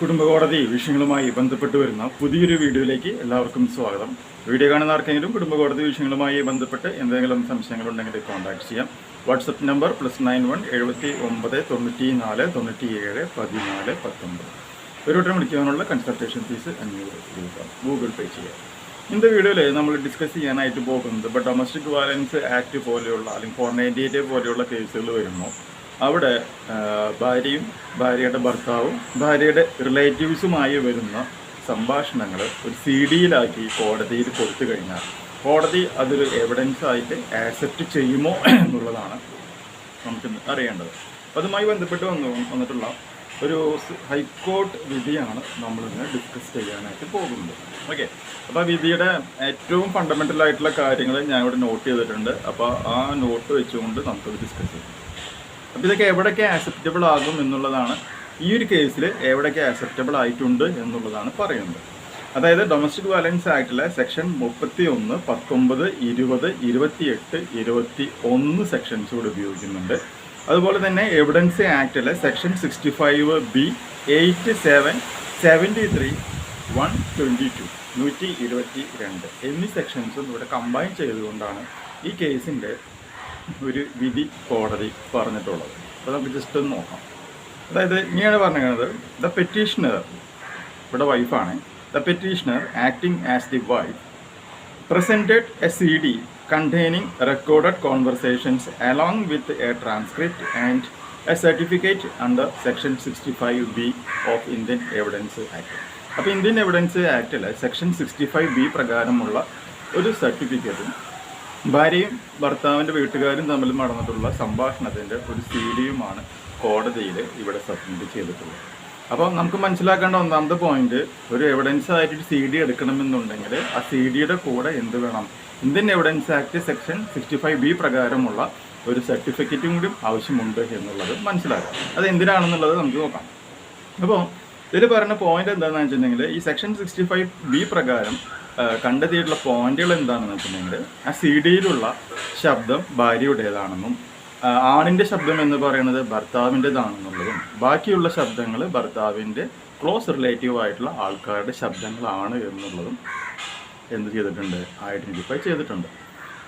കുടുംബകോടതി വിഷയങ്ങളുമായി ബന്ധപ്പെട്ട് വരുന്ന പുതിയൊരു വീഡിയോയിലേക്ക് എല്ലാവർക്കും സ്വാഗതം. വീഡിയോ കാണുന്ന ആർക്കെങ്കിലും കുടുംബകോടതി വിഷയങ്ങളുമായി ബന്ധപ്പെട്ട് എന്തെങ്കിലും സംശയങ്ങളുണ്ടെങ്കിൽ കോൺടാക്ട് ചെയ്യാം. WhatsApp number plus nine one എഴുപത്തി ഒമ്പത് തൊണ്ണൂറ്റി നാല് തൊണ്ണൂറ്റി ഏഴ് പതിനാല് പത്തൊമ്പത്. ഒരു വട്ടം വിളിക്കാനുള്ള കൺസൾട്ടേഷൻ ഫീസ് അഞ്ഞൂറ് രൂപ. ഗൂഗിൾ പേ ചെയ്യാം. ഇന്നത്തെ വീഡിയോയിൽ നമ്മൾ ഡിസ്കസ് ചെയ്യാനായിട്ട് പോകുന്നത് ഇപ്പോൾ ഡൊമസ്റ്റിക് വയലൻസ് ആക്ട് പോലെയുള്ള അല്ലെങ്കിൽ ഫോർ നയന്റി എയ്റ്റ് പോലെയുള്ള കേസുകൾ വരുമ്പോൾ അവിടെ ഭാര്യയും ഭാര്യയുടെ ഭർത്താവും ഭാര്യയുടെ റിലേറ്റീവ്സുമായി വരുന്ന സംഭാഷണങ്ങൾ ഒരു സി ഡിയിലാക്കി കോടതിയിൽ കൊടുത്തു കഴിഞ്ഞാൽ കോടതി അതൊരു എവിഡൻസ് ആയിട്ട് ആക്സെപ്റ്റ് ചെയ്യുമോ എന്നുള്ളതാണ് നമുക്ക് അറിയേണ്ടത്. അതുമായി ബന്ധപ്പെട്ട് വന്നു വന്നിട്ടുള്ള ഒരു ഹൈക്കോർട്ട് വിധിയാണ് നമ്മളിന്ന് ഡിസ്കസ് ചെയ്യാനായിട്ട് പോകുന്നത്. ഓക്കെ അപ്പോൾ വിധിയുടെ ഏറ്റവും ഫണ്ടമെന്റൽ ആയിട്ടുള്ള കാര്യങ്ങൾ ഞാൻ ഇവിടെ നോട്ട് ചെയ്തിട്ടുണ്ട്. അപ്പോൾ ആ നോട്ട് വെച്ചുകൊണ്ട് നമുക്കത് ഡിസ്കസ് ചെയ്യാം. അപ്പോൾ ഇതൊക്കെ എവിടെയൊക്കെ ആക്സെപ്റ്റബിൾ ആകും എന്നുള്ളതാണ് ഈ ഒരു കേസിൽ എവിടെയൊക്കെ ആക്സെപ്റ്റബിൾ ആയിട്ടുണ്ട് എന്നുള്ളതാണ് പറയുന്നത്. അതായത് ഡൊമസ്റ്റിക് വയലൻസ് ആക്ടിലെ സെക്ഷൻ മുപ്പത്തി ഒന്ന് പത്തൊമ്പത് ഇരുപത് ഇരുപത്തിയെട്ട് ഇരുപത്തി ഒന്ന് സെക്ഷൻസ് കൂടെ ഉപയോഗിക്കുന്നുണ്ട്. അതുപോലെ തന്നെ evidence ആക്ടിലെ section sixty five B eight seven seventy three one twenty two നൂറ്റി ഇരുപത്തി രണ്ട് എന്നീ സെക്ഷൻസും ഇവിടെ കമ്പൈൻ ചെയ്തുകൊണ്ടാണ് ഈ കേസിന്റെ ഒരു വിധി കോടതി പറഞ്ഞിട്ടുള്ളത്. അപ്പോൾ നമുക്ക് ജസ്റ്റ് ഒന്ന് നോക്കാം. അതായത് ഇങ്ങനെയാണ് പറഞ്ഞിരിക്കുന്നത്. ദ പെറ്റീഷണർ ഇവിടെ വൈഫാണ് the petitioner acting as the wife presented a C D containing recorded conversations along with a transcript and a certificate under section sixty five B of Indian evidence act അപ്പോൾ Indian evidence ആക്ടിൽ section sixty five B പ്രകാരമുള്ള ഒരു സർട്ടിഫിക്കറ്റും ഭാര്യയും ഭർത്താവിന്റെ വീട്ടുകാരും തമ്മിൽ നടന്നിട്ടുള്ള സംഭാഷണത്തിന്റെ ഒരു സീഡിയുമാണ് കോടതിയിൽ ഇവിടെ സബ്മിറ്റ് ചെയ്തിട്ടുള്ളത്. അപ്പോൾ നമുക്ക് മനസ്സിലാക്കേണ്ട ഒന്നാമത്തെ പോയിന്റ് ഒരു എവിഡൻസ് ആയിട്ട് സി ഡി എടുക്കണമെന്നുണ്ടെങ്കിൽ ആ സി ഡിയുടെ കൂടെ എന്ത് വേണം? Indian evidence act section sixty five B പ്രകാരമുള്ള ഒരു സർട്ടിഫിക്കറ്റും കൂടി ആവശ്യമുണ്ട് എന്നുള്ളത് മനസ്സിലാക്കാം. അത് എന്തിനാണെന്നുള്ളത് നമുക്ക് നോക്കാം. അപ്പോൾ ഇതിൽ പറഞ്ഞ പോയിന്റ് എന്താണെന്ന് വെച്ചിട്ടുണ്ടെങ്കിൽ ഈ സെക്ഷൻ സിക്സ്റ്റി ഫൈവ് ബി പ്രകാരം കണ്ടെത്തിയിട്ടുള്ള പോയിന്റുകൾ എന്താണെന്ന് വെച്ചിട്ടുണ്ടെങ്കിൽ ആ സി ഡിയിലുള്ള ശബ്ദം ഭാര്യയുടേതാണെന്നും ആണിന്റെ ശബ്ദം എന്ന് പറയുന്നത് ഭർത്താവിന്റെതാണെന്നുള്ളതും ബാക്കിയുള്ള ശബ്ദങ്ങൾ ഭർത്താവിന്റെ ക്ലോസ് റിലേറ്റീവ് ആയിട്ടുള്ള ആൾക്കാരുടെ ശബ്ദങ്ങളാണ് എന്നുള്ളതും എന്ത് ചെയ്തിട്ടുണ്ട്? ഐഡന്റിഫൈ ചെയ്തിട്ടുണ്ട്.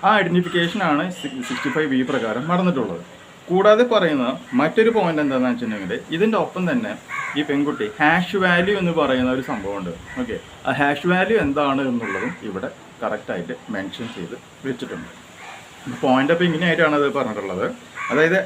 ആ ഐഡന്റിഫിക്കേഷനാണ് സിക്സ്റ്റി ഫൈവ് ബി പ്രകാരം നടന്നിട്ടുള്ളത്. കൂടാതെ പറയുന്ന മറ്റൊരു പോയിന്റ് എന്താണെന്ന് വെച്ചിട്ടുണ്ടെങ്കിൽ ഇതിന്റെ ഒപ്പം തന്നെ ഈ പെൺകുട്ടി ഹാഷ് വാല്യൂ എന്ന് പറയുന്ന ഒരു സംഭവമുണ്ട്. ഓക്കെ ആ ഹാഷ് വാല്യൂ എന്താണ് എന്നുള്ളതും ഇവിടെ കറക്റ്റായിട്ട് മെൻഷൻ ചെയ്ത് വെച്ചിട്ടുണ്ട്. പോയിന്റ് അപ്പോൾ ഇങ്ങനെയായിട്ടാണ് അത് പറഞ്ഞിട്ടുള്ളത്. അതായത്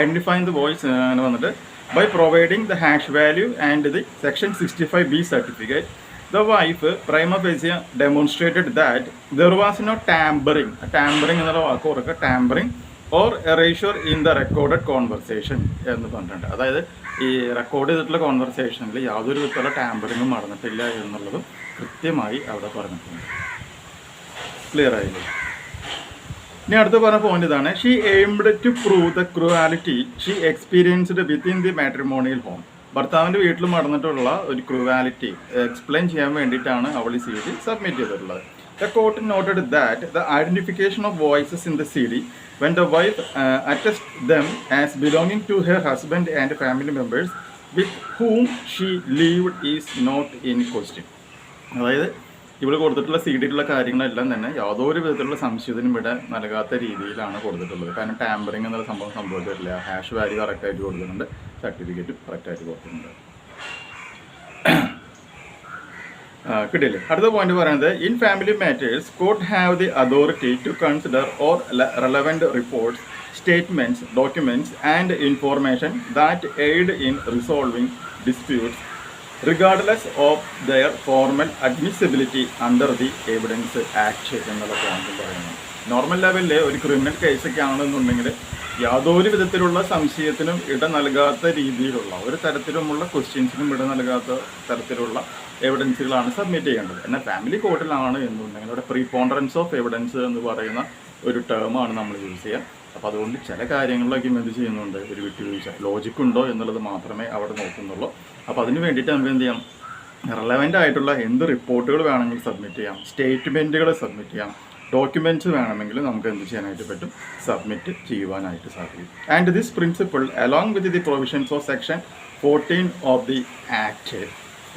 ഐഡന്റിഫൈങ് ദ വോയിസ് എന്ന് വന്നിട്ട് by providing the hash value and the section sixty five B certificate the wife prima facie demonstrated that there was no tampering tampering എന്നുള്ള വാക്ക് ഓർക്കുക. Tampering or erasure in the recorded conversation എന്ന് പറഞ്ഞിട്ടുണ്ട്. അതായത് ഈ record ചെയ്തിട്ടുള്ള കോൺവെർസേഷനിൽ യാതൊരു വിധത്തിലുള്ള ടാമ്പറിങ്ങും നടന്നിട്ടില്ല എന്നുള്ളതും കൃത്യമായി അവിടെ പറഞ്ഞിട്ടുണ്ട്. ക്ലിയർ ആയില്ലേ? ഇനി അടുത്ത് പറഞ്ഞ പോയിന്റ് ഇതാണ്. She aimed to prove the cruelty she experienced within the matrimonial home ഭർത്താവിന്റെ വീട്ടിൽ നടന്നിട്ടുള്ള ഒരു ക്രൂവാലിറ്റി എക്സ്പ്ലെയിൻ ചെയ്യാൻ വേണ്ടിയിട്ടാണ് അവൾ ഈ സി സബ്മിറ്റ് ചെയ്തിട്ടുള്ളത്. The court noted that the identification of voices in the CD when the wife uh, attests them as belonging to her husband and family members with whom she lived is not in question. അതായത് ഇവിടെ കൊടുത്തിട്ടുള്ള C ഡിയിലുള്ള കാര്യങ്ങളെല്ലാം തന്നെ യാതൊരു വിധത്തിലുള്ള സംശയത്തിനും ഇവിടെ നൽകാത്ത രീതിയിലാണ് കൊടുത്തിട്ടുള്ളത്. കാരണം ടാമ്പറിങ് എന്നുള്ള സംഭവം സംഭവിച്ചിട്ടില്ല. ഹാഷ് വാല്യൂ കറക്റ്റായിട്ട് കൊടുക്കുന്നുണ്ട്. സർട്ടിഫിക്കറ്റും കറക്റ്റായിട്ട് കൊടുക്കുന്നുണ്ട്. ആ, കിട്ടിയില്ലേ? അടുത്ത പോയിന്റ് പറയുന്നത് in family matters court have the authority to consider or relevant reports statements documents and information that aid in resolving disputes regardless of their formal admissibility under the evidence act എന്നുള്ള point പറയുന്നത് normal ലെവലിൽ ഒരു criminal കേസൊക്കെ ആണെന്നുണ്ടെങ്കിൽ യാതൊരു വിധത്തിലുള്ള സംശയത്തിനും ഇട നൽകാത്ത രീതിയിലുള്ള ഒരു തരത്തിലുമുള്ള ക്വസ്റ്റ്യൻസിനും ഇട നൽകാത്ത തരത്തിലുള്ള എവിഡൻസുകളാണ് സബ്മിറ്റ് ചെയ്യേണ്ടത്. എന്നാൽ ഫാമിലി കോർട്ടിലാണ് എന്നുണ്ടെങ്കിൽ അവിടെ പ്രീ പോണ്ടറൻസ് ഓഫ് എവിഡൻസ് എന്ന് പറയുന്ന ഒരു ടേമാണ് നമ്മൾ യൂസ് ചെയ്യുക. അപ്പോൾ അതുകൊണ്ട് ചില കാര്യങ്ങളിലൊക്കെ എന്ത് ചെയ്യുന്നുണ്ട്? ഒരു വിട്ടുവീഴ്ച. ലോജിക് ഉണ്ടോ എന്നുള്ളത് മാത്രമേ അവിടെ നോക്കുന്നുള്ളൂ. അപ്പോൾ അതിന് വേണ്ടിയിട്ട് നമുക്ക് എന്ത് ചെയ്യാം? റെലവന്റ് ആയിട്ടുള്ള എന്ത് റിപ്പോർട്ടുകൾ വേണമെങ്കിൽ സബ്മിറ്റ് ചെയ്യാം? സ്റ്റേറ്റ്മെന്റുകൾ സബ്മിറ്റ് ചെയ്യാം. ഡോക്യുമെന്റ്സ് വേണമെങ്കിൽ നമുക്ക് എന്ത് ചെയ്യാനായിട്ട് പറ്റും? സബ്മിറ്റ് ചെയ്യുവാനായിട്ട് സാധിക്കും. And this principle along with the provisions of section fourteen of the act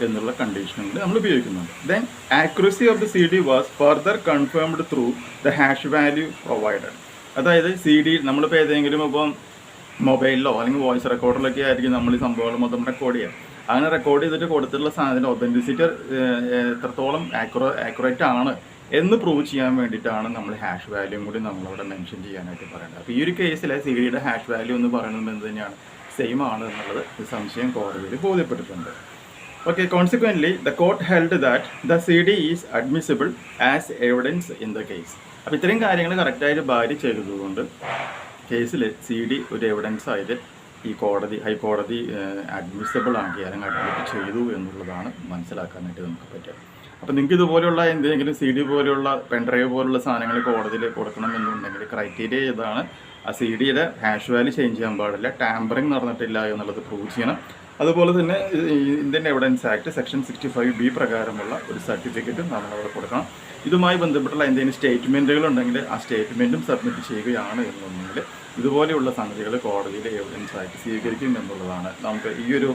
എന്നുള്ള കണ്ടീഷനുകൾ നമ്മൾ ഉപയോഗിക്കുന്നുണ്ട്. Then accuracy of the C D was further confirmed through the hash value provided അതായത് സി ഡി നമ്മളിപ്പോൾ ഏതെങ്കിലും ഇപ്പം മൊബൈലിലോ അല്ലെങ്കിൽ വോയിസ് റെക്കോർഡിലൊക്കെ ആയിരിക്കും നമ്മൾ ഈ സംഭവങ്ങൾ മൊത്തം റെക്കോർഡ് ചെയ്യുക. അങ്ങനെ റെക്കോർഡ് ചെയ്തിട്ട് കൊടുത്തിട്ടുള്ള സാധനത്തിന്റെ ഒതന്റിസിറ്റി എത്രത്തോളം ആക്യുറ ആക്യുറേറ്റ് ആണ് എന്ന് പ്രൂവ് ചെയ്യാൻ വേണ്ടിയിട്ടാണ് നമ്മൾ ഹാഷ് വാല്യൂ കൂടി നമ്മളവിടെ മെൻഷൻ ചെയ്യാനായിട്ട് പറയുന്നത്. അപ്പോൾ ഈ ഒരു കേസിൽ സി ഡിയുടെ ഹാഷ് വാല്യൂ എന്ന് പറയുന്നത് എന്ത് തന്നെയാണ്? സെയിം ആണ് എന്നുള്ളത് സംശയം കോടതിയിൽ ബോധ്യപ്പെട്ടിട്ടുണ്ട്. Okay consequently the court held that the C D is admissible as evidence in the case അപ്പോൾ ഇത്രയും കാര്യങ്ങൾ കറക്റ്റായിട്ട് ഭാര്യ ചെയ്തതുകൊണ്ട് കേസിൽ സി ഡി ഒരു എവിഡൻസ് ആയിട്ട് ഈ കോടതി ഹൈക്കോടതി അഡ്മിസിബിൾ ആക്കി അല്ലെങ്കിൽ അഡ്മിറ്റ് ചെയ്തു എന്നുള്ളതാണ് മനസ്സിലാക്കാനായിട്ട് നമുക്ക് പറ്റുക. അപ്പോൾ നിങ്ങൾക്ക് ഇതുപോലെയുള്ള എന്തെങ്കിലും സി ഡി പോലെയുള്ള പെൻഡ്രൈവ് പോലുള്ള സാധനങ്ങൾ കോടതിയിൽ കൊടുക്കണം എന്നുണ്ടെങ്കിൽ ക്രൈറ്റീരിയ ഇതാണ് ആ സി ഡിയുടെ ഹാഷ് വാല്യൂ ചേഞ്ച് ചെയ്യാൻ പാടില്ല ടാമ്പറിങ് നടന്നിട്ടില്ല എന്നുള്ളത് പ്രൂവ് ചെയ്യണം. അതുപോലെ തന്നെ Indian evidence act section sixty five B പ്രകാരമുള്ള ഒരു സർട്ടിഫിക്കറ്റും നമ്മളവിടെ കൊടുക്കണം. ഇതുമായി ബന്ധപ്പെട്ടുള്ള എന്തെങ്കിലും സ്റ്റേറ്റ്മെന്റുകൾ ഉണ്ടെങ്കിൽ ആ സ്റ്റേറ്റ്മെന്റും സബ്മിറ്റ് ചെയ്യുകയാണ് എന്നുണ്ടെങ്കിൽ ഇതുപോലെയുള്ള സംഗതികൾ കോടതിയിലെ എവിഡൻസ് ആയിട്ട് സ്വീകരിക്കും എന്നുള്ളതാണ്. നമുക്ക് ഈ ഒരു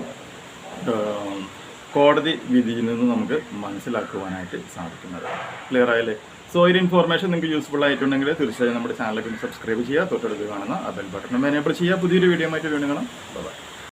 കോടതി വിധിയിൽ നിന്ന് നമുക്ക് മനസ്സിലാക്കുവാനായിട്ട് സാധിക്കുന്നത്. ക്ലിയർ ആയല്ലേ? സോ ഒരു ഇൻഫോർമേഷൻ നിങ്ങൾക്ക് യൂസ്ഫുൾ ആയിട്ടുണ്ടെങ്കിൽ തീർച്ചയായും നമ്മുടെ ചാനലിലേക്ക് സബ്സ്ക്രൈബ് ചെയ്യുക. തൊട്ടടുത്ത് കാണുന്ന ആ ബെൽ ബട്ടൺ എനേബിൾ ചെയ്യുക. പുതിയൊരു വീഡിയോ ആയിട്ട് വീണ്ടും കാണാം. ബൈ